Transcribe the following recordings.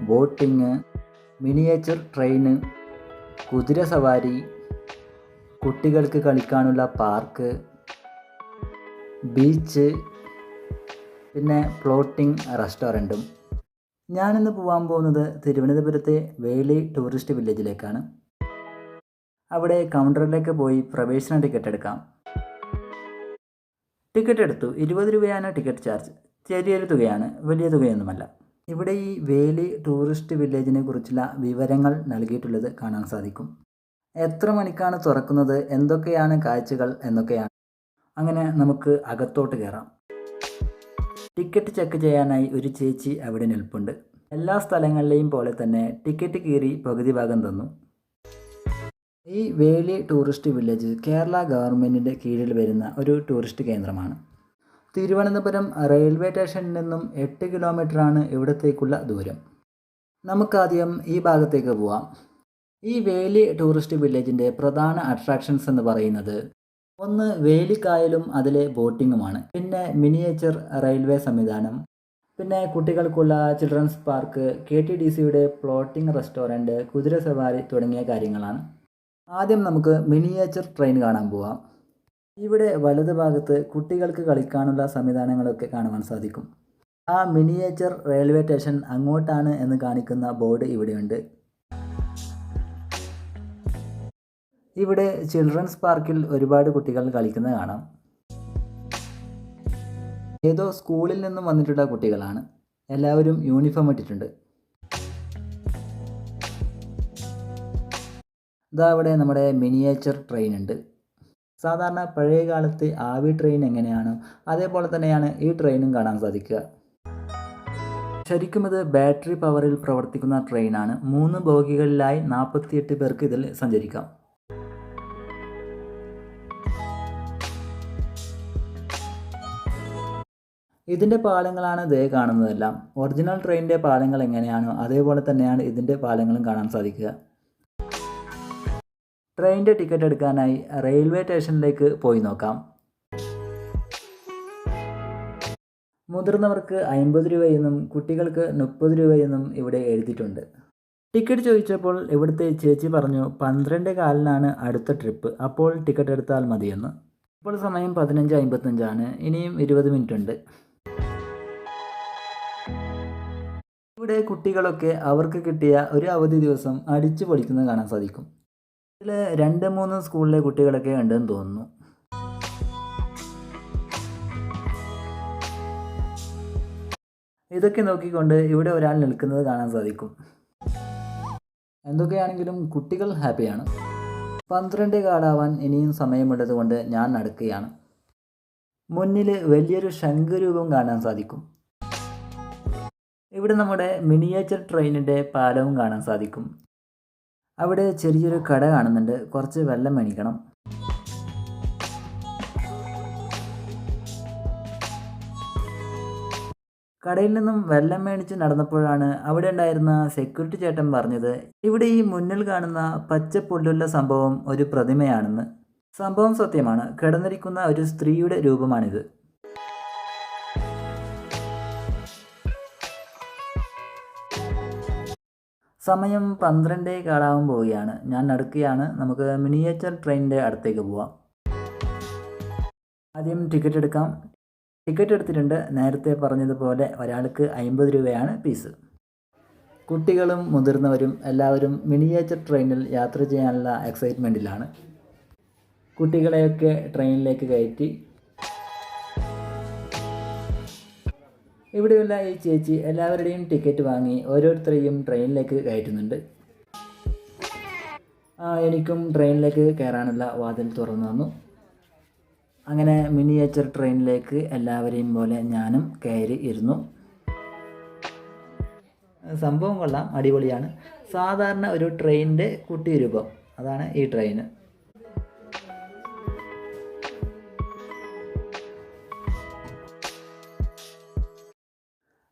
Boating miniature train കുതിര സവാരി കുട്ടികൾക്ക് കളിക്കാനുള്ള പാർക്ക് ബീച്ച് പിന്നെ ഫ്ലോട്ടിംഗ് റെസ്റ്റോറന്റും. ഞാനിന്ന് പോകാൻ പോകുന്നത് തിരുവനന്തപുരത്തെ വേളി ടൂറിസ്റ്റ് വില്ലേജിലേക്കാണ്. അവിടെ കൗണ്ടറിലേക്ക് പോയി പ്രവേശന ടിക്കറ്റ് എടുക്കാം. ടിക്കറ്റ് എടുത്തു. ഇരുപത് രൂപയാണ് ടിക്കറ്റ് ചാർജ്. ചെറിയൊരു തുകയാണ് വലിയ തുകയൊന്നുമല്ല. ഇവിടെ ഈ വേലി ടൂറിസ്റ്റ് വില്ലേജിനെ കുറിച്ചുള്ള വിവരങ്ങൾ നൽകിയിട്ടുള്ളത് കാണാൻ സാധിക്കും. എത്ര മണിക്കാണ് തുറക്കുന്നത്? എന്തൊക്കെയാണ് കാഴ്ചകൾ? എന്നൊക്കെയാണ്. അങ്ങനെ നമുക്ക് അകത്തോട്ട് കയറാം. ടിക്കറ്റ് ചെക്ക് ചെയ്യാനായി ഒരു ചേച്ചി അവിടെ നിൽപ്പുണ്ട്. എല്ലാ സ്ഥലങ്ങളിലെയും പോലെ തന്നെ ടിക്കറ്റ് കീറി പകുതി ഭാഗം തന്നു. ഈ വേലി ടൂറിസ്റ്റ് വില്ലേജ് കേരള ഗവൺമെന്റിന്റെ കീഴിൽ വരുന്ന ഒരു ടൂറിസ്റ്റ് കേന്ദ്രമാണ്. തിരുവനന്തപുരം റെയിൽവേ സ്റ്റേഷനിൽ നിന്നും എട്ട് കിലോമീറ്ററാണ് ഇവിടത്തേക്കുള്ള ദൂരം. നമുക്കാദ്യം ഈ ഭാഗത്തേക്ക് പോവാം. ഈ വേലി ടൂറിസ്റ്റ് വില്ലേജിന്റെ പ്രധാന അട്രാക്ഷൻസ് എന്ന് പറയുന്നത് ഒന്ന് വേലിക്കായലും അതിലെ ബോട്ടിങ്ങുമാണ്. പിന്നെ മിനിയേച്ചർ റെയിൽവേ സംവിധാനം. പിന്നെ കുട്ടികൾക്കുള്ള children's park K T D സിയുടെ പ്ലോട്ടിംഗ് റെസ്റ്റോറന്റ് കുതിര സവാരി തുടങ്ങിയ കാര്യങ്ങളാണ്. ആദ്യം നമുക്ക് മിനിയേച്ചർ ട്രെയിൻ കാണാൻ പോവാം. ഇവിടെ വലതു ഭാഗത്ത് കുട്ടികൾക്ക് കളിക്കാനുള്ള സംവിധാനങ്ങളൊക്കെ കാണുവാൻ സാധിക്കും. ആ മിനിയേച്ചർ റെയിൽവേ സ്റ്റേഷൻ അങ്ങോട്ടാണ് എന്ന് കാണിക്കുന്ന ബോർഡ് ഇവിടെയുണ്ട്. ഇവിടെ ചിൽഡ്രൻസ് പാർക്കിൽ ഒരുപാട് കുട്ടികൾ കളിക്കുന്നത് കാണാം. ഏതോ സ്കൂളിൽ നിന്നും വന്നിട്ടുള്ള കുട്ടികളാണ്. എല്ലാവരും യൂണിഫോം ഇട്ടിട്ടുണ്ട്. ഇതാ ഇവിടെ നമ്മുടെ മിനിയേച്ചർ ട്രെയിൻ ഉണ്ട്. സാധാരണ പഴയ കാലത്തെ ആവി ട്രെയിൻ എങ്ങനെയാണ്? അതേപോലെ തന്നെയാണ് ഈ ട്രെയിനും കാണാൻ സാധിക്കുക. ശരിക്കും ഇത് ബാറ്ററി പവറിൽ പ്രവർത്തിക്കുന്ന ട്രെയിനാണ് മൂന്ന് ബോഗികളിലായി നാൽപ്പത്തിയെട്ട് പേർക്ക് ഇതിൽ സഞ്ചരിക്കാം. ഇതിന്റെ പാലങ്ങളാണ് ദേ കാണുന്നതെല്ലാം. ഒറിജിനൽ ട്രെയിനിന്റെ പാലങ്ങൾ എങ്ങനെയാണോ അതേപോലെ തന്നെയാണ് ഇതിന്റെ പാലങ്ങളും കാണാൻ സാധിക്കുക. ട്രെയിനിന്റെ ടിക്കറ്റ് എടുക്കാനായി റെയിൽവേ സ്റ്റേഷനിലേക്ക് പോയി നോക്കാം. മുതിർന്നവർക്ക് അൻപത് രൂപയെന്നും കുട്ടികൾക്ക് മുപ്പത് രൂപയെന്നും ഇവിടെ എഴുതിയിട്ടുണ്ട്. ടിക്കറ്റ് ചോദിച്ചപ്പോൾ ഇവിടുത്തെ ചേച്ചി പറഞ്ഞു പന്ത്രണ്ട് കാലിനാണ് അടുത്ത ട്രിപ്പ് അപ്പോൾ ടിക്കറ്റ് എടുത്താൽ മതിയെന്ന്. ഇപ്പോൾ സമയം പതിനഞ്ച് അമ്പത്തഞ്ചാണ് ഇനിയും ഇരുപത് മിനിറ്റ് ഉണ്ട് ഇവിടെ കുട്ടികളൊക്കെ അവർക്ക് കിട്ടിയ ഒരു അവധി ദിവസം അടിച്ചു പൊളിക്കുന്നത് കാണാൻ സാധിക്കും. ഇതിൽ രണ്ട് മൂന്ന് സ്കൂളിലെ കുട്ടികളൊക്കെ ഉണ്ടെന്ന് തോന്നുന്നു. ഇതൊക്കെ നോക്കിക്കൊണ്ട് ഇവിടെ ഒരാൾ നിൽക്കുന്നത് കാണാൻ സാധിക്കും. എന്തൊക്കെയാണെങ്കിലും കുട്ടികൾ ഹാപ്പിയാണ്. പന്ത്രണ്ട് കാടാവാൻ ഇനിയും സമയമുള്ളത് കൊണ്ട് ഞാൻ നടക്കുകയാണ്. മുന്നിൽ വലിയൊരു ശംഖുരൂപം കാണാൻ സാധിക്കും. ഇവിടെ നമ്മുടെ മിനിയേച്ചർ ട്രെയിനിന്റെ പാലവും കാണാൻ സാധിക്കും. അവിടെ ചെറിയൊരു കട കാണുന്നുണ്ട്. കുറച്ച് വെള്ളം മേടിക്കണം. കടയിൽ നിന്നും വെള്ളം മേടിച്ച് നടന്നപ്പോഴാണ് അവിടെ ഉണ്ടായിരുന്ന സെക്യൂരിറ്റി ചേട്ടൻ പറഞ്ഞത് ഇവിടെ ഈ മുന്നിൽ കാണുന്ന പച്ച പുല്ലുള്ള സംഭവം ഒരു പ്രതിമയാണെന്ന്. സംഭവം സത്യമാണ്. കിടന്നിരിക്കുന്ന ഒരു സ്ത്രീയുടെ രൂപമാണിത്. സമയം പന്ത്രണ്ടേ കാലാവാൻ പോവുകയാണ്. ഞാൻ നടക്കുകയാണ് നമുക്ക് മിനിയേച്ചർ ട്രെയിനിന്റെ അടുത്തേക്ക് പോവാം. ആദ്യം ടിക്കറ്റ് എടുക്കാം. ടിക്കറ്റ് എടുത്തിട്ടുണ്ട്. നേരത്തെ പറഞ്ഞതുപോലെ ഒരാൾക്ക് അമ്പത് രൂപയാണ് ഫീസ്. കുട്ടികളും മുതിർന്നവരും എല്ലാവരും മിനിയേച്ചർ ട്രെയിനിൽ യാത്ര ചെയ്യാനുള്ള എക്സൈറ്റ്മെന്റിലാണ് കുട്ടികളെയൊക്കെ ട്രെയിനിലേക്ക് കയറ്റി ഇവിടെയുള്ള ഈ ചേച്ചി എല്ലാവരുടെയും ടിക്കറ്റ് വാങ്ങി ഓരോരുത്തരെയും ട്രെയിനിലേക്ക് കയറ്റുന്നുണ്ട്. എനിക്കും ട്രെയിനിലേക്ക് കയറാനുള്ള വാതിൽ തുറന്നു തന്നു. അങ്ങനെ മിനിയേച്ചർ ട്രെയിനിലേക്ക് എല്ലാവരെയും പോലെ ഞാനും കയറി ഇരുന്നു. സംഭവം കൊള്ളാം അടിപൊളിയാണ്. സാധാരണ ഒരു ട്രെയിനിന്റെ കുട്ടി രൂപം അതാണ് ഈ ട്രെയിൻ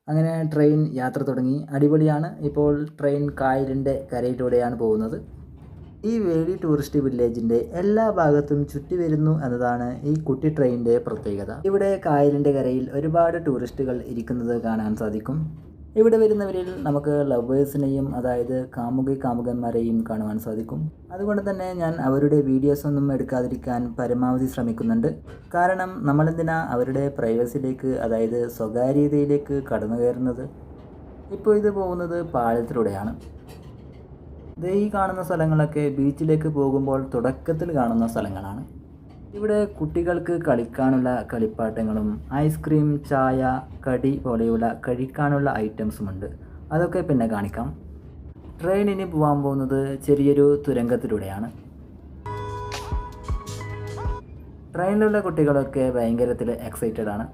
അങ്ങനെ ട്രെയിൻ യാത്ര തുടങ്ങി. അടിപൊളിയാണ്. ഇപ്പോൾ ട്രെയിൻ കായലിന്റെ കരയിലൂടെയാണ് പോകുന്നത്. ഈ വേലി ടൂറിസ്റ്റ് വില്ലേജിന്റെ എല്ലാ ഭാഗത്തും ചുറ്റി വരുന്നു എന്നതാണ് ഈ കുട്ടി ട്രെയിനിന്റെ പ്രത്യേകത. ഇവിടെ കായലിന്റെ കരയിൽ ഒരുപാട് ടൂറിസ്റ്റുകൾ ഇരിക്കുന്നത് കാണാൻ സാധിക്കും. ഇവിടെ വരുന്നവരിൽ നമുക്ക് ലവേഴ്സിനെയും അതായത് കാമുകി കാമുകന്മാരെയും കാണുവാൻ സാധിക്കും. അതുകൊണ്ട് തന്നെ ഞാൻ അവരുടെ വീഡിയോസ് ഒന്നും എടുക്കാതിരിക്കാൻ പരമാവധി ശ്രമിക്കുന്നുണ്ട്. കാരണം നമ്മളെന്തിനാ അവരുടെ പ്രൈവസിയിലേക്ക് അതായത് സ്വകാര്യതയിലേക്ക് കടന്നു കയറുന്നത് ഇപ്പോൾ ഇത് പോകുന്നത് പാലത്തിലൂടെയാണ്. ഈ കാണുന്ന സ്ഥലങ്ങളൊക്കെ ബീച്ചിലേക്ക് പോകുമ്പോൾ തുടക്കത്തിൽ കാണുന്ന സ്ഥലങ്ങളാണ്. ഇവിടെ കുട്ടികൾക്ക് കളിക്കാനുള്ള കളിപ്പാട്ടങ്ങളും ഐസ്ക്രീം ചായ കടി പോലെയുള്ള കഴിക്കാനുള്ള ഐറ്റംസും ഉണ്ട് അതൊക്കെ പിന്നെ കാണിക്കാം. ട്രെയിൻ ഇനി പോകാൻ പോകുന്നത് ചെറിയൊരു തുരങ്കത്തിലൂടെയാണ്. ട്രെയിനിലുള്ള കുട്ടികളൊക്കെ ഭയങ്കരത്തിൽ എക്സൈറ്റഡ് ആണ്.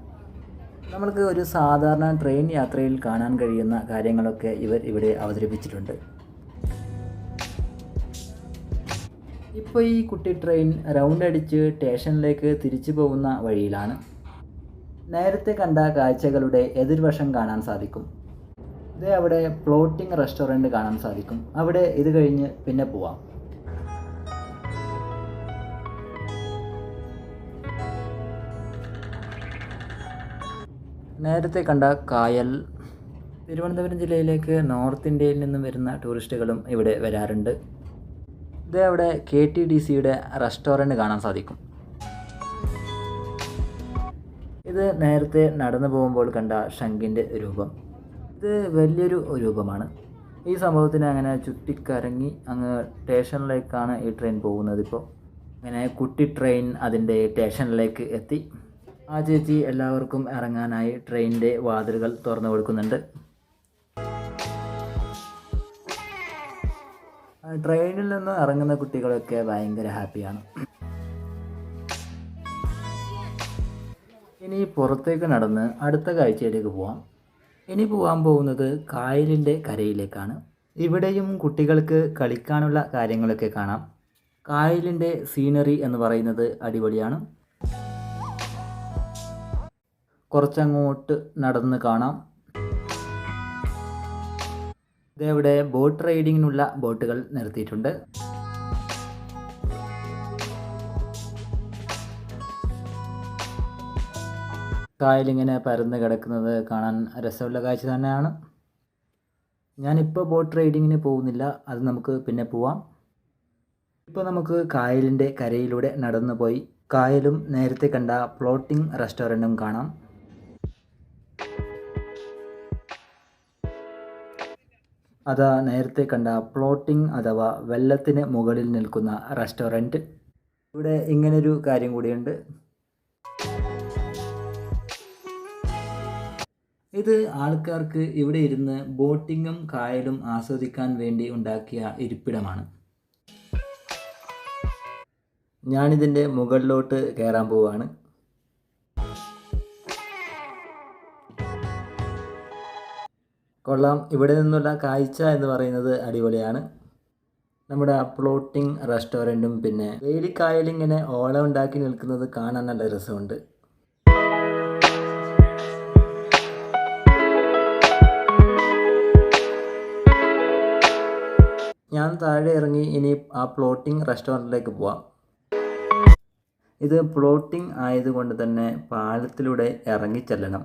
നമ്മൾക്ക് ഒരു സാധാരണ ട്രെയിൻ യാത്രയിൽ കാണാൻ കഴിയുന്ന കാര്യങ്ങളൊക്കെ ഇവർ ഇവിടെ അവതരിപ്പിച്ചിട്ടുണ്ട്. ഇപ്പോൾ ഈ കുട്ടി ട്രെയിൻ റൗണ്ട് അടിച്ച് സ്റ്റേഷനിലേക്ക് തിരിച്ചു പോകുന്ന വഴിയിലാണ്. നേരത്തെ കണ്ട കാഴ്ചകളുടെ എതിർവശം കാണാൻ സാധിക്കും. ഇത് അവിടെ ഫ്ലോട്ടിംഗ് റെസ്റ്റോറന്റ് കാണാൻ സാധിക്കും. അവിടെ ഇത് കഴിഞ്ഞ് പിന്നെ പോവാം. നേരത്തെ കണ്ട കായൽ തിരുവനന്തപുരം ജില്ലയിലേക്ക് നോർത്ത് ഇന്ത്യയിൽ നിന്നും വരുന്ന ടൂറിസ്റ്റുകളും ഇവിടെ വരാറുണ്ട്. ഇത് അവിടെ കെ ടി ഡി സിയുടെ റെസ്റ്റോറന്റ് കാണാൻ സാധിക്കും. ഇത് നേരത്തെ നടന്നു പോകുമ്പോൾ കണ്ട ശംഖിന്റെ രൂപം. ഇത് വലിയൊരു രൂപമാണ്. ഈ സംഭവത്തിന് അങ്ങനെ ചുറ്റിക്കറങ്ങി അങ്ങ് സ്റ്റേഷനിലേക്കാണ് ഈ ട്രെയിൻ പോകുന്നത് ഇപ്പോൾ. അങ്ങനെ കുട്ടി ട്രെയിൻ അതിന്റെ സ്റ്റേഷനിലേക്ക് എത്തി. ആ ചേച്ചി എല്ലാവർക്കും ഇറങ്ങാനായി ട്രെയിനിന്റെ വാതിലുകൾ തുറന്നു കൊടുക്കുന്നുണ്ട്. ട്രെയിനിൽ നിന്ന് ഇറങ്ങുന്ന കുട്ടികളൊക്കെ ഭയങ്കര ഹാപ്പിയാണ്. ഇനി പുറത്തേക്ക് നടന്ന് അടുത്ത കാഴ്ചയിലേക്ക് പോവാം. ഇനി പോകാൻ പോകുന്നത് കായലിന്റെ കരയിലേക്കാണ്. ഇവിടെയും കുട്ടികൾക്ക് കളിക്കാനുള്ള കാര്യങ്ങളൊക്കെ കാണാം. കായലിന്റെ സീനറി എന്ന് പറയുന്നത് അടിപൊളിയാണ്. കുറച്ചങ്ങോട്ട് നടന്ന് കാണാം. ഇതവിടെ ബോട്ട് റൈഡിങ്ങിനുള്ള ബോട്ടുകൾ നിർത്തിയിട്ടുണ്ട്. കായലിങ്ങനെ പരന്ന് കിടക്കുന്നത് കാണാൻ രസമുള്ള കാഴ്ച തന്നെയാണ്. ഞാനിപ്പോൾ ബോട്ട് റൈഡിങ്ങിന് പോകുന്നില്ല. അത് നമുക്ക് പിന്നെ പോവാം. ഇപ്പോൾ നമുക്ക് കായലിന്റെ കരയിലൂടെ നടന്നു പോയി കായലും നേരത്തെ കണ്ട ഫ്ലോട്ടിംഗ് റെസ്റ്റോറന്റും കാണാം. അതാ നേരത്തെ കണ്ട പ്ലോട്ടിംഗ് അഥവാ വെള്ളത്തിന് മുകളിൽ നിൽക്കുന്ന റെസ്റ്റോറന്റ് ഇവിടെ ഇങ്ങനൊരു കാര്യം കൂടിയുണ്ട്. ഇത് ആൾക്കാർക്ക് ഇവിടെ ഇരുന്ന് ബോട്ടിങ്ങും കായലും ആസ്വദിക്കാൻ വേണ്ടി ഉണ്ടാക്കിയ ഇരിപ്പിടമാണ്. ഞാനിതിന്റെ മുകളിലോട്ട് കയറാൻ പോവുകയാണ് കൊള്ളാം. ഇവിടെ നിന്നുള്ള കാഴ്ച എന്ന് പറയുന്നത് അടിപൊളിയാണ്. നമ്മുടെ ഫ്ലോട്ടിംഗ് റെസ്റ്റോറന്റും പിന്നെ വേലിക്കായലിങ്ങനെ ഓളം ഉണ്ടാക്കി നിൽക്കുന്നത് കാണാൻ നല്ല രസമുണ്ട്. ഞാൻ താഴെ ഇറങ്ങി ഇനി ആ ഫ്ലോട്ടിംഗ് റെസ്റ്റോറന്റിലേക്ക് പോവാം. ഇത് ഫ്ലോട്ടിംഗ് ആയതുകൊണ്ട് തന്നെ പാലത്തിലൂടെ ഇറങ്ങി ചെല്ലണം.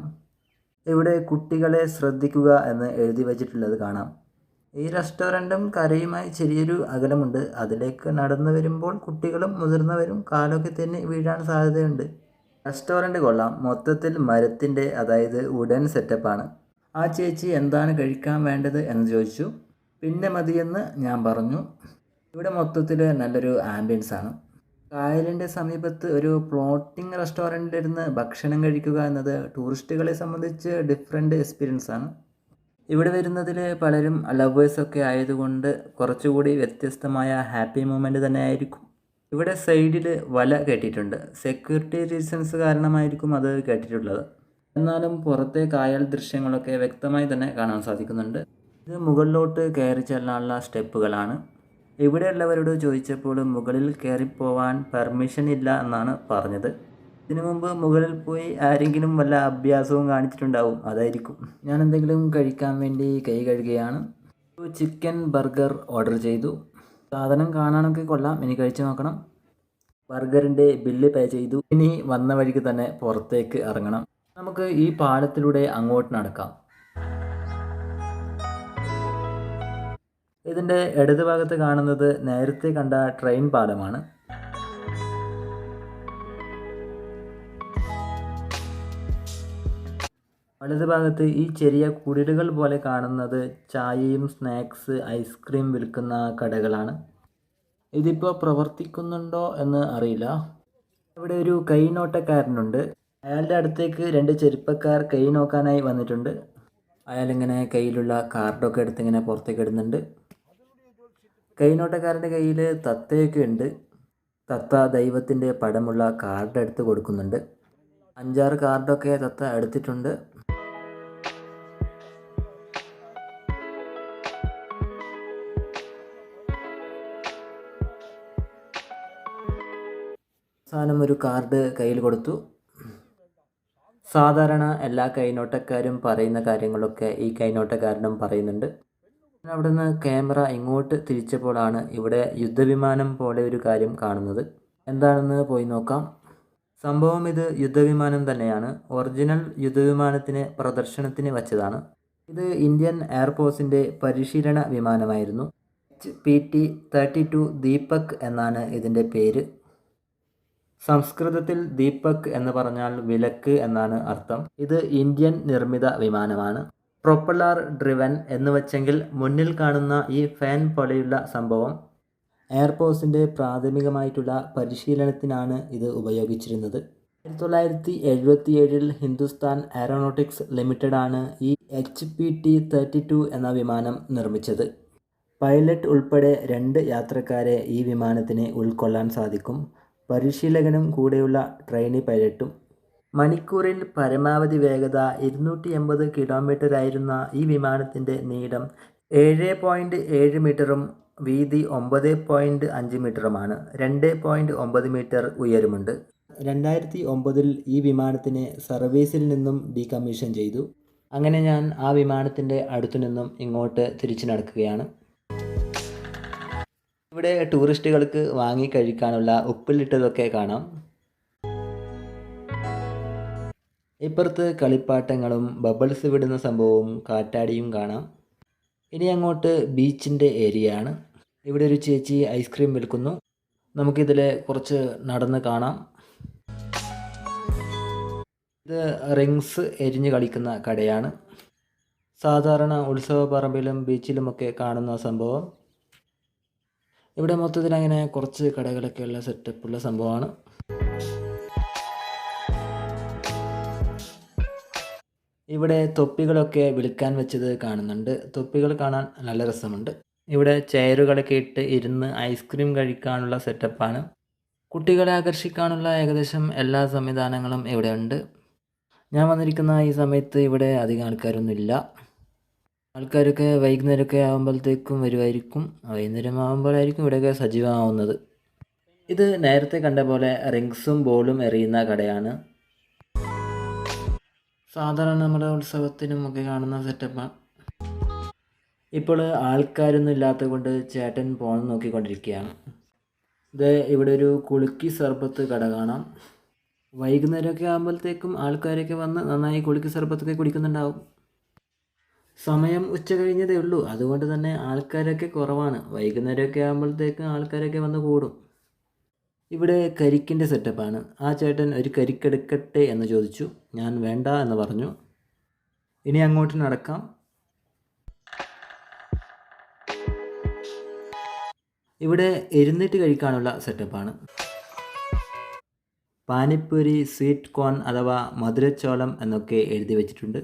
ഇവിടെ കുട്ടികളെ ശ്രദ്ധിക്കുക എന്ന് എഴുതി വച്ചിട്ടുള്ളത് കാണാം. ഈ റെസ്റ്റോറന്റും കരയുമായി ചെറിയൊരു അകലമുണ്ട്. അതിലേക്ക് നടന്നു വരുമ്പോൾ കുട്ടികളും മുതിർന്നവരും കാലൊക്കെ തന്നെ വീഴാൻ സാധ്യതയുണ്ട്. റെസ്റ്റോറന്റ് കൊള്ളാം. മൊത്തത്തിൽ മരത്തിന്റെ അതായത് ഉടൻ സെറ്റപ്പാണ്. ആ ചേച്ചി എന്താണ് കഴിക്കാൻ വേണ്ടത് എന്ന് ചോദിച്ചു. പിന്നെ മതിയെന്ന് ഞാൻ പറഞ്ഞു. ഇവിടെ മൊത്തത്തിൽ നല്ലൊരു ആംബിയൻസ് ആണ് കായലിന്റെ സമീപത്ത് ഒരു ഫ്ലോട്ടിംഗ് റെസ്റ്റോറന്റിൽ ഇരുന്ന് ഭക്ഷണം കഴിക്കുക എന്നത് ടൂറിസ്റ്റുകളെ സംബന്ധിച്ച് ഡിഫറെന്റ് എക്സ്പീരിയൻസ് ആണ്. ഇവിടെ വരുന്നതിൽ പലരും ലവേഴ്സൊക്കെ ആയതുകൊണ്ട് കുറച്ചുകൂടി വ്യത്യസ്തമായ ഹാപ്പി മൂമെന്റ് തന്നെ ആയിരിക്കും. ഇവിടെ സൈഡിൽ വല കെട്ടിയിട്ടുണ്ട്. സെക്യൂരിറ്റി റീസൺസ് കാരണമായിരിക്കും അത് കെട്ടിയിട്ടുള്ളത്. എന്നാലും പുറത്തെ കായൽ ദൃശ്യങ്ങളൊക്കെ വ്യക്തമായി തന്നെ കാണാൻ സാധിക്കുന്നുണ്ട്. ഇത് മുകളിലോട്ട് കയറി ചെല്ലാനുള്ള സ്റ്റെപ്പുകളാണ്. ഇവിടെയുള്ളവരോട് ചോദിച്ചപ്പോൾ മുകളിൽ കയറിപ്പോവാൻ പെർമിഷൻ ഇല്ല എന്നാണ് പറഞ്ഞത്. ഇതിനു മുമ്പ് മുകളിൽ പോയി ആരെങ്കിലും വല്ല അഭ്യാസവും കാണിച്ചിട്ടുണ്ടാവും അതായിരിക്കും. ഞാൻ എന്തെങ്കിലും കഴിക്കാൻ വേണ്ടി കൈ കഴുകുകയാണ്. ഒരു ചിക്കൻ ബർഗർ ഓർഡർ ചെയ്തു. സാധനം കാണാനൊക്കെ കൊള്ളാം ഇനി കഴിച്ചു നോക്കണം. ബർഗറിന്റെ ബില്ല് പേ ചെയ്തു. ഇനി വന്ന വഴിക്ക് തന്നെ പുറത്തേക്ക് ഇറങ്ങണം. നമുക്ക് ഈ പാലത്തിലൂടെ അങ്ങോട്ട് നടക്കാം. ഇതിന്റെ ഇടത് ഭാഗത്ത് കാണുന്നത് നേരത്തെ കണ്ട ട്രെയിൻ പാലമാണ്. വലത് ഭാഗത്ത് ഈ ചെറിയ കുടിലുകൾ പോലെ കാണുന്നത് ചായയും സ്നാക്സ് ഐസ്ക്രീം വിൽക്കുന്ന കടകളാണ്. ഇതിപ്പോൾ പ്രവർത്തിക്കുന്നുണ്ടോ എന്ന് അറിയില്ല. ഇവിടെ ഒരു കൈ നോട്ടക്കാരനുണ്ട് അയാളുടെ അടുത്തേക്ക് രണ്ട് ചെരുപ്പക്കാർ കൈ നോക്കാനായി വന്നിട്ടുണ്ട്. അയാളിങ്ങനെ കയ്യിലുള്ള കാർഡൊക്കെ എടുത്ത് ഇങ്ങനെ പുറത്തേക്ക് ഇടുന്നുണ്ട്. കൈനോട്ടക്കാരന്റെ കയ്യിൽ തത്തയൊക്കെ ഉണ്ട്. തത്ത ദൈവത്തിന്റെ പടമുള്ള കാർഡ് എടുത്ത് കൊടുക്കുന്നുണ്ട്. അഞ്ചാറ് കാർഡൊക്കെ തത്ത എടുത്തിട്ടുണ്ട്. അവസാനം ഒരു കാർഡ് കയ്യിൽ കൊടുത്തു. സാധാരണ എല്ലാ കൈനോട്ടക്കാരും പറയുന്ന കാര്യങ്ങളൊക്കെ ഈ കൈനോട്ടക്കാരനും പറയുന്നുണ്ട്. അവിടുന്ന് ക്യാമറ ഇങ്ങോട്ട് തിരിച്ചപ്പോഴാണ് ഇവിടെ യുദ്ധവിമാനം പോലെ ഒരു കാര്യം കാണുന്നത്. എന്താണെന്ന് പോയി നോക്കാം. സംഭവം ഇത് യുദ്ധവിമാനം തന്നെയാണ്. ഒറിജിനൽ യുദ്ധവിമാനത്തിന് പ്രദർശനത്തിന് വച്ചതാണ്. ഇത് ഇന്ത്യൻ എയർഫോഴ്സിന്റെ പരിശീലന വിമാനമായിരുന്നു. H P T thirty two Deepak എന്നാണ് ഇതിന്റെ പേര്. സംസ്കൃതത്തിൽ ദീപക് എന്ന് പറഞ്ഞാൽ വിലക്ക് എന്നാണ് അർത്ഥം. ഇത് ഇന്ത്യൻ നിർമ്മിത വിമാനമാണ്. പ്രൊപ്പല്ലർ ഡ്രിവൻ എന്ന് വച്ചെങ്കിൽ മുന്നിൽ കാണുന്ന ഈ ഫാൻ പോലെയുള്ള സംഭവം എയർഫോഴ്സിന്റെ പ്രാഥമികമായിട്ടുള്ള പരിശീലനത്തിനാണ് ഇത് ഉപയോഗിച്ചിരുന്നത്. ആയിരത്തി തൊള്ളായിരത്തി എഴുപത്തി ഏഴിൽ ഹിന്ദുസ്ഥാൻ എയറോനോട്ടിക്സ് ലിമിറ്റഡാണ് ഈ H P T thirty two എന്ന വിമാനം നിർമ്മിച്ചത്. പൈലറ്റ് ഉൾപ്പെടെ രണ്ട് യാത്രക്കാരെ ഈ വിമാനത്തിന് ഉൾക്കൊള്ളാൻ സാധിക്കും. പരിശീലകനും കൂടെയുള്ള ട്രെയിനി പൈലറ്റും മണിക്കൂറിൽ പരമാവധി വേഗത ഇരുന്നൂറ്റി എൺപത് കിലോമീറ്റർ ആയിരുന്ന ഈ വിമാനത്തിന്റെ നീളം ഏഴ് പോയിന്റ് ഏഴ് മീറ്ററും വീതി ഒമ്പത് പോയിന്റ് അഞ്ച് മീറ്ററുമാണ്. രണ്ട് പോയിന്റ് ഒമ്പത് മീറ്റർ ഉയരമുണ്ട്. രണ്ടായിരത്തി ഒമ്പതിൽ ഈ വിമാനത്തിനെ സർവീസിൽ നിന്നും ഡീകമ്മീഷൻ ചെയ്തു. അങ്ങനെ ഞാൻ ആ വിമാനത്തിന്റെ അടുത്തു നിന്നും ഇങ്ങോട്ട് തിരിച്ചു നടക്കുകയാണ്. ഇവിടെ ടൂറിസ്റ്റുകൾക്ക് വാങ്ങി കഴിക്കാനുള്ള ഉപ്പിലിട്ടതൊക്കെ കാണാം. ഇപ്പുറത്ത് കളിപ്പാട്ടങ്ങളും ബബിൾസ് വിടുന്ന സംഭവവും കാറ്റാടിയും കാണാം. ഇനി അങ്ങോട്ട് ബീച്ചിന്റെ ഏരിയ ആണ് ഇവിടെ ഒരു ചേച്ചി ഐസ്ക്രീം വിൽക്കുന്നു. നമുക്കിതിൽ കുറച്ച് നടന്ന് കാണാം. ഇത് റിങ്സ് എരിഞ്ഞ് കളിക്കുന്ന കടയാണ്. സാധാരണ ഉത്സവ പറമ്പിലും ബീച്ചിലുമൊക്കെ കാണുന്ന സംഭവം. ഇവിടെ മൊത്തത്തിൽ അങ്ങനെ കുറച്ച് കടകളൊക്കെയുള്ള സെറ്റപ്പുള്ള സംഭവമാണ്. ഇവിടെ തൊപ്പികളൊക്കെ വിളിക്കാൻ വെച്ചത് കാണുന്നുണ്ട്. തൊപ്പികൾ കാണാൻ നല്ല രസമുണ്ട്. ഇവിടെ ചെയറുകളൊക്കെ ഇട്ട് ഇരുന്ന് ഐസ്ക്രീം കഴിക്കാനുള്ള സെറ്റപ്പാണ് കുട്ടികളെ ആകർഷിക്കാനുള്ള ഏകദേശം എല്ലാ സംവിധാനങ്ങളും ഇവിടെ ഉണ്ട് ഞാൻ വന്നിരിക്കുന്ന ഈ സമയത്ത് ഇവിടെ അധികം ആൾക്കാരൊന്നുമില്ല ആൾക്കാരൊക്കെ വൈകുന്നേരമൊക്കെ ആകുമ്പോഴത്തേക്കും വരുമായിരിക്കും. വൈകുന്നേരം ആകുമ്പോഴായിരിക്കും ഇവിടെയൊക്കെ സജീവമാവുന്നത്. ഇത് നേരത്തെ കണ്ട പോലെ റിങ്സും ബോളും എറിയുന്ന കടയാണ്. സാധാരണ നമ്മുടെ ഉത്സവത്തിനും ഒക്കെ കാണുന്ന സെറ്റപ്പാണ് ഇപ്പോൾ ആൾക്കാരൊന്നും ഇല്ലാത്തത് കൊണ്ട് ചേട്ടൻ ഫോൺ നോക്കിക്കൊണ്ടിരിക്കുകയാണ്. ഇത് ഇവിടെ ഒരു കുളുക്കി സർബത്ത് കട കാണാം. വൈകുന്നേരമൊക്കെ ആകുമ്പോഴത്തേക്കും ആൾക്കാരൊക്കെ വന്ന് നന്നായി കുളുക്കി സർബത്തൊക്കെ കുടിക്കുന്നുണ്ടാവും. സമയം ഉച്ച കഴിഞ്ഞതേ ഉള്ളൂ. അതുകൊണ്ട് തന്നെ ആൾക്കാരൊക്കെ കുറവാണ്. വൈകുന്നേരമൊക്കെ ആകുമ്പോഴത്തേക്കും ആൾക്കാരൊക്കെ വന്ന് കൂടും. ഇവിടെ കരിക്കിന്റെ സെറ്റപ്പാണ് ആ ചേട്ടൻ ഒരു കരിക്കെടുക്കട്ടെ എന്ന് ചോദിച്ചു. ഞാൻ വേണ്ട എന്ന് പറഞ്ഞു. ഇനി അങ്ങോട്ട് നടക്കാം. ഇവിടെ എരുന്നിട്ട് കഴിക്കാനുള്ള സെറ്റപ്പാണ് പാനിപ്പൂരി സ്വീറ്റ് കോൺ അഥവാ മധുരച്ചോളം എന്നൊക്കെ എഴുതി വെച്ചിട്ടുണ്ട്.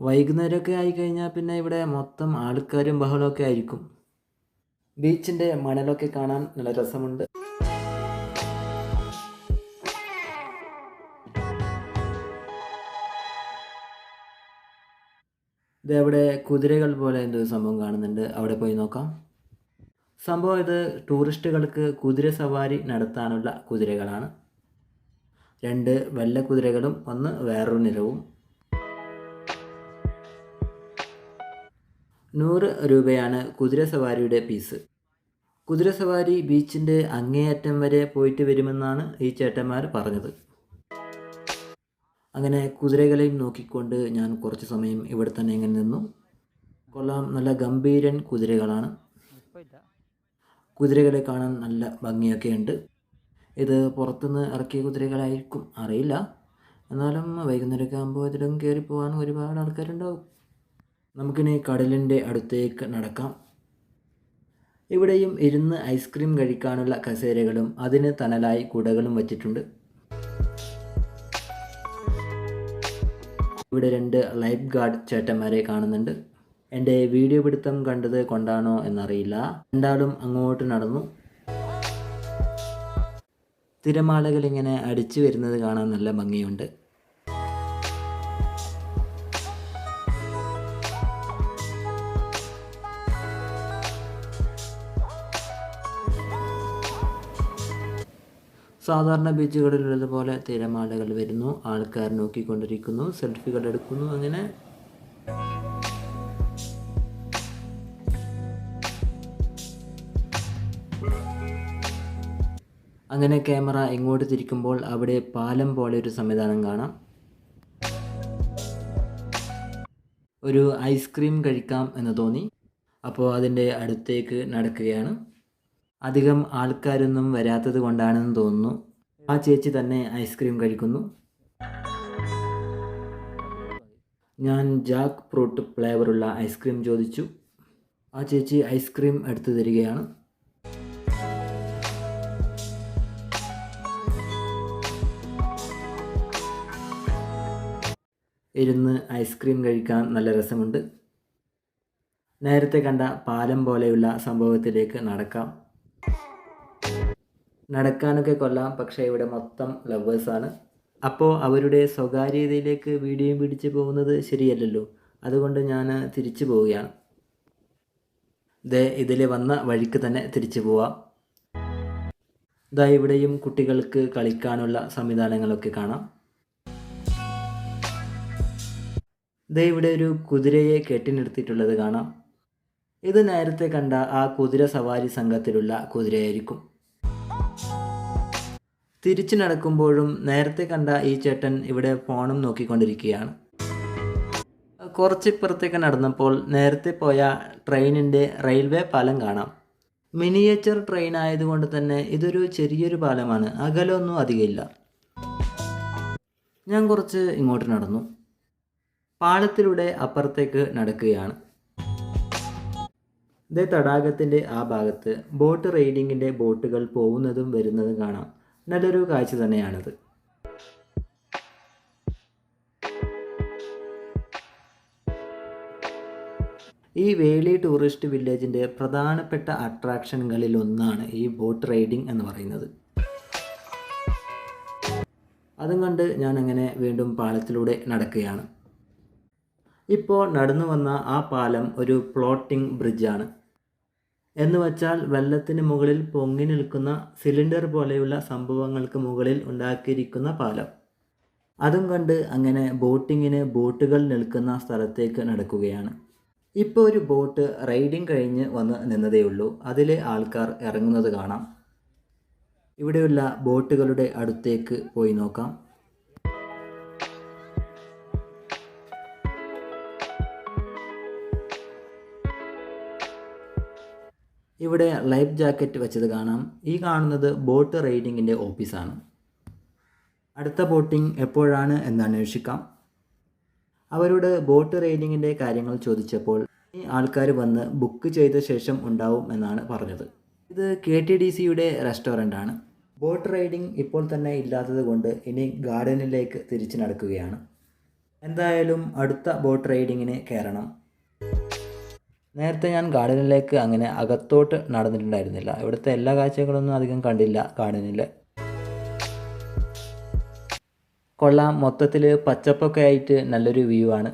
വൈകുന്നേരമൊക്കെ ആയിക്കഴിഞ്ഞാൽ പിന്നെ ഇവിടെ മൊത്തം ആൾക്കാരും ബഹളമൊക്കെ ആയിരിക്കും. ബീച്ചിന്റെ മണലൊക്കെ കാണാൻ നല്ല രസമുണ്ട്. ഇത് അവിടെ കുതിരകൾ പോലെ എന്തോ സംഭവം കാണുന്നുണ്ട്. അവിടെ പോയി നോക്കാം. സംഭവം ഇത് ടൂറിസ്റ്റുകൾക്ക് കുതിര സവാരി നടത്താനുള്ള കുതിരകളാണ്. രണ്ട് വെള്ള കുതിരകളും ഒന്ന് വേറൊരു നിലവും. നൂറ് രൂപയാണ് കുതിരസവാരിയുടെ ഫീസ് കുതിരസവാരി ബീച്ചിന്റെ അങ്ങേയറ്റം വരെ പോയിട്ട് വരുമെന്നാണ് ഈ ചേട്ടന്മാർ പറഞ്ഞത്. അങ്ങനെ കുതിരകളെയും നോക്കിക്കൊണ്ട് ഞാൻ കുറച്ച് സമയം ഇവിടെ തന്നെ ഇങ്ങനെ നിന്നു. കൊള്ളാം നല്ല ഗംഭീരൻ കുതിരകളാണ്. കുതിരകളെ കാണാൻ നല്ല ഭംഗിയൊക്കെ ഉണ്ട്. ഇത് പുറത്തുനിന്ന് ഇറക്കിയ കുതിരകളായിരിക്കും അറിയില്ല. എന്നാലും വൈകുന്നേരമൊക്കെ ആകുമ്പോൾ ഇതിലും കയറി പോകാൻ ഒരുപാട് ആൾക്കാരുണ്ടാവും. നമുക്കിനി കടലിന്റെ അടുത്തേക്ക് നടക്കാം. ഇവിടെയും ഇരുന്ന് ഐസ്ക്രീം കഴിക്കാനുള്ള കസേരകളും അതിന് തണലായി കുടകളും വച്ചിട്ടുണ്ട്. ഇവിടെ രണ്ട് ലൈഫ് ഗാർഡ് ചേട്ടന്മാരെ കാണുന്നുണ്ട്. എന്റെ വീഡിയോ പിടുത്തം കണ്ടത് കൊണ്ടാണോ എന്നറിയില്ല. രണ്ടാളും അങ്ങോട്ട് നടന്നു. തിരമാലകൾ ഇങ്ങനെ അടിച്ചു വരുന്നത് കാണാൻ നല്ല ഭംഗിയുണ്ട്. സാധാരണ ബീച്ചുകളിലുള്ളതുപോലെ തിരമാലകൾ വരുന്നു ആൾക്കാർ നോക്കിക്കൊണ്ടിരിക്കുന്നു സെൽഫികൾ എടുക്കുന്നു അങ്ങനെ. അങ്ങനെ ക്യാമറ ഇങ്ങോട്ട് തിരിക്കുമ്പോൾ അവിടെ പാലം പോലെ ഒരു സംവിധാനം കാണാം. ഒരു ഐസ്ക്രീം കഴിക്കാം എന്ന് തോന്നി. അപ്പോൾ അതിന്റെ അടുത്തേക്ക് നടക്കുകയാണ്. അധികം ആൾക്കാരൊന്നും വരാത്തത് കൊണ്ടാണെന്ന് തോന്നുന്നു. ആ ചേച്ചി തന്നെ ഐസ്ക്രീം കഴിക്കുന്നു. ഞാൻ ജാക്ക് ഫ്രൂട്ട് ഫ്ലേവറുള്ള ഐസ്ക്രീം ചോദിച്ചു. ആ ചേച്ചി ഐസ്ക്രീം എടുത്തു തരികയാണ്. ഇരുന്ന് ഐസ്ക്രീം കഴിക്കാൻ നല്ല രസമുണ്ട്. നേരത്തെ കണ്ട പാലം പോലെയുള്ള സംഭവത്തിലേക്ക് നടക്കാം. നടക്കാനൊക്കെ കൊല്ലാം പക്ഷേ ഇവിടെ മൊത്തം ലവേഴ്സാണ് അപ്പോൾ അവരുടെ സ്വകാര്യതയിലേക്ക് വീഡിയോയും പിടിച്ചു പോകുന്നത് ശരിയല്ലല്ലോ. അതുകൊണ്ട് ഞാൻ തിരിച്ചു പോവുകയാണ്. ദേ ഇതിൽ വന്ന വഴിക്ക് തന്നെ തിരിച്ചു പോവാം. ഇതാ ഇവിടെയും കുട്ടികൾക്ക് കളിക്കാനുള്ള സംവിധാനങ്ങളൊക്കെ കാണാം. ദേ ഇവിടെ ഒരു കുതിരയെ കെട്ടിനിർത്തിയിട്ടുള്ളത് കാണാം. ഇത് നേരത്തെ കണ്ട ആ കുതിര സവാരി സംഘത്തിലുള്ള കുതിരയായിരിക്കും. തിരിച്ചു നടക്കുമ്പോഴും നേരത്തെ കണ്ട ഈ ചേട്ടൻ ഇവിടെ ഫോണും നോക്കിക്കൊണ്ടിരിക്കുകയാണ്. കുറച്ചിപ്പുറത്തേക്ക് നടന്നപ്പോൾ നേരത്തെ പോയ ട്രെയിനിന്റെ റെയിൽവേ പാലം കാണാം. മിനിയേച്ചർ ട്രെയിൻ ആയതുകൊണ്ട് തന്നെ ഇതൊരു ചെറിയൊരു പാലമാണ് അകലമൊന്നും അധികമില്ല. ഞാൻ കുറച്ച് ഇങ്ങോട്ട് നടന്നു. പാലത്തിലൂടെ അപ്പുറത്തേക്ക് നടക്കുകയാണ്. ഇതേ തടാകത്തിന്റെ ആ ഭാഗത്ത് ബോട്ട് റൈഡിങ്ങിന്റെ ബോട്ടുകൾ പോകുന്നതും വരുന്നതും കാണാം. നല്ലൊരു കാഴ്ച തന്നെയാണിത്. ഈ വേളി ടൂറിസ്റ്റ് വില്ലേജിന്റെ പ്രധാനപ്പെട്ട അട്രാക്ഷനുകളിൽ ഒന്നാണ് ഈ ബോട്ട് റൈഡിംഗ് എന്ന് പറയുന്നത്. അതും കണ്ട് ഞാൻ അങ്ങനെ വീണ്ടും പാലത്തിലൂടെ നടക്കുകയാണ്. ഇപ്പോൾ നടന്നു വന്ന ആ പാലം ഒരു പ്ലോട്ടിംഗ് ബ്രിഡ്ജാണ് എന്ന് വച്ചാൽ വെള്ളത്തിന് മുകളിൽ പൊങ്ങി നിൽക്കുന്ന സിലിണ്ടർ പോലെയുള്ള സംഭവങ്ങൾക്ക് മുകളിൽ ഉണ്ടാക്കിയിരിക്കുന്ന പാലം. അതും കണ്ട് അങ്ങനെ ബോട്ടിങ്ങിന് ബോട്ടുകൾ നിൽക്കുന്ന സ്ഥലത്തേക്ക് നടക്കുകയാണ്. ഇപ്പോൾ ഒരു ബോട്ട് റൈഡിങ് കഴിഞ്ഞ് വന്ന് നിന്നതേ ഉള്ളൂ. അതിലെ ആൾക്കാർ ഇറങ്ങുന്നത് കാണാം. ഇവിടെയുള്ള ബോട്ടുകളുടെ അടുത്തേക്ക് പോയി നോക്കാം. ഇവിടെ ലൈഫ് ജാക്കറ്റ് വെച്ചത് കാണാം. ഈ കാണുന്നത് ബോട്ട് റൈഡിങ്ങിന്റെ ഓഫീസാണ്. അടുത്ത ബോട്ടിംഗ് എപ്പോഴാണ് എന്ന് അന്വേഷിക്കാം. അവരോട് ബോട്ട് റൈഡിങ്ങിന്റെ കാര്യങ്ങൾ ചോദിച്ചപ്പോൾ ഈ ആൾക്കാർ വന്ന് ബുക്ക് ചെയ്ത ശേഷം ഉണ്ടാവും എന്നാണ് പറഞ്ഞത്. ഇത് കെ ടി ഡി സിയുടെ റെസ്റ്റോറന്റാണ് ബോട്ട് റൈഡിംഗ് ഇപ്പോൾ തന്നെ ഇല്ലാത്തത് കൊണ്ട് ഇനി ഗാർഡനിലേക്ക് തിരിച്ചു നടക്കുകയാണ്. എന്തായാലും അടുത്ത ബോട്ട് റൈഡിങ്ങിന് കയറണം. നേരത്തെ ഞാൻ ഗാർഡനിലേക്ക് അങ്ങനെ അകത്തോട്ട് നടന്നിട്ടുണ്ടായിരുന്നില്ല. ഇവിടുത്തെ എല്ലാ കാഴ്ചകളൊന്നും അധികം കണ്ടില്ല ഗാർഡനിൽ കൊള്ളാം മൊത്തത്തിൽ പച്ചപ്പൊക്കെ ആയിട്ട് നല്ലൊരു വ്യൂ ആണ്.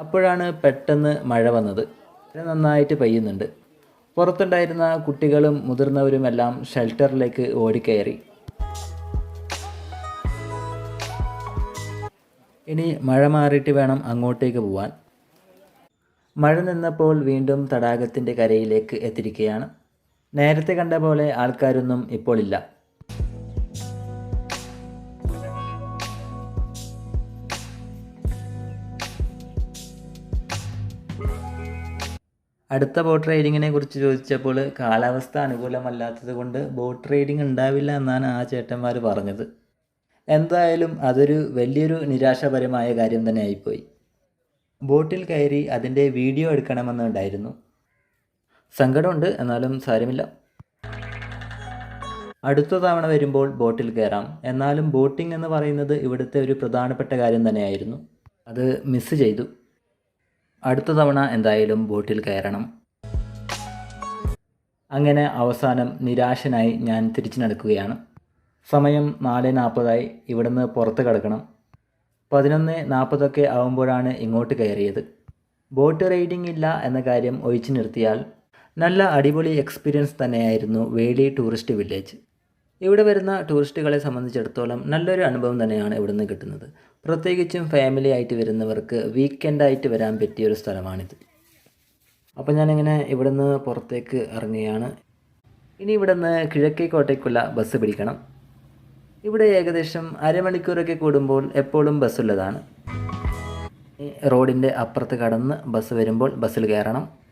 അപ്പോഴാണ് പെട്ടെന്ന് മഴ വന്നത്. നന്നായിട്ട് പെയ്യുന്നുണ്ട്. പുറത്തുണ്ടായിരുന്ന കുട്ടികളും മുതിർന്നവരുമെല്ലാം ഷെൽട്ടറിലേക്ക് ഓടിക്കയറി. ഇനി മഴ മാറിയിട്ട് വേണം അങ്ങോട്ടേക്ക് പോവാൻ. മഴ നിന്നപ്പോൾ വീണ്ടും തടാകത്തിന്റെ കരയിലേക്ക് എത്തിരിക്കുകയാണ് നേരത്തെ കണ്ട പോലെ ആൾക്കാരൊന്നും ഇപ്പോൾ ഇല്ല. അടുത്ത ബോട്ട് റൈഡിങ്ങിനെ കുറിച്ച് ചോദിച്ചപ്പോൾ കാലാവസ്ഥ അനുകൂലമല്ലാത്തത് കൊണ്ട് ബോട്ട് റൈഡിങ് ഉണ്ടാവില്ല എന്നാണ് ആ ചേട്ടന്മാർ പറഞ്ഞത്. എന്തായാലും അതൊരു വലിയൊരു നിരാശാപരമായ കാര്യം തന്നെ ആയിപ്പോയി. ബോട്ടിൽ കയറി അതിന്റെ വീഡിയോ എടുക്കണമെന്നുണ്ടായിരുന്നു സങ്കടമുണ്ട് എന്നാലും സാരമില്ല. അടുത്ത തവണ വരുമ്പോൾ ബോട്ടിൽ കയറാം. എന്നാലും ബോട്ടിംഗ് എന്ന് പറയുന്നത് ഇവിടുത്തെ ഒരു പ്രധാനപ്പെട്ട കാര്യം തന്നെയായിരുന്നു. അത് മിസ്സ് ചെയ്തു. അടുത്ത തവണ എന്തായാലും ബോട്ടിൽ കയറണം. അങ്ങനെ അവസാനം നിരാശനായി ഞാൻ തിരിച്ചു നടക്കുകയാണ്. സമയം നാല് നാൽപ്പതായി ഇവിടുന്ന് പുറത്ത് കിടക്കണം. പതിനൊന്ന് നാൽപ്പതൊക്കെ ആകുമ്പോഴാണ് ഇങ്ങോട്ട് കയറിയത്. ബോട്ട് റൈഡിംഗ് ഇല്ല എന്ന കാര്യം ഒഴിച്ചു നിർത്തിയാൽ നല്ല അടിപൊളി എക്സ്പീരിയൻസ് തന്നെയായിരുന്നു വേളി ടൂറിസ്റ്റ് വില്ലേജ് ഇവിടെ വരുന്ന ടൂറിസ്റ്റുകളെ സംബന്ധിച്ചിടത്തോളം നല്ലൊരു അനുഭവം തന്നെയാണ് ഇവിടുന്ന് കിട്ടുന്നത്. പ്രത്യേകിച്ചും ഫാമിലി ആയിട്ട് വരുന്നവർക്ക് വീക്കെൻഡായിട്ട് വരാൻ പറ്റിയ ഒരു സ്ഥലമാണിത്. അപ്പോൾ ഞാനിങ്ങനെ ഇവിടുന്ന് പുറത്തേക്ക് ഇറങ്ങുകയാണ്. ഇനി ഇവിടുന്ന് കിഴക്കേക്കോട്ടേക്കുള്ള ബസ് പിടിക്കണം. ഇവിടെ ഏകദേശം അരമണിക്കൂറൊക്കെ കൂടുമ്പോൾ എപ്പോഴും ബസ്സുള്ളതാണ്. റോഡിന്റെ അപ്പുറത്ത് കടന്ന് ബസ് വരുമ്പോൾ ബസ്സിൽ കയറണം.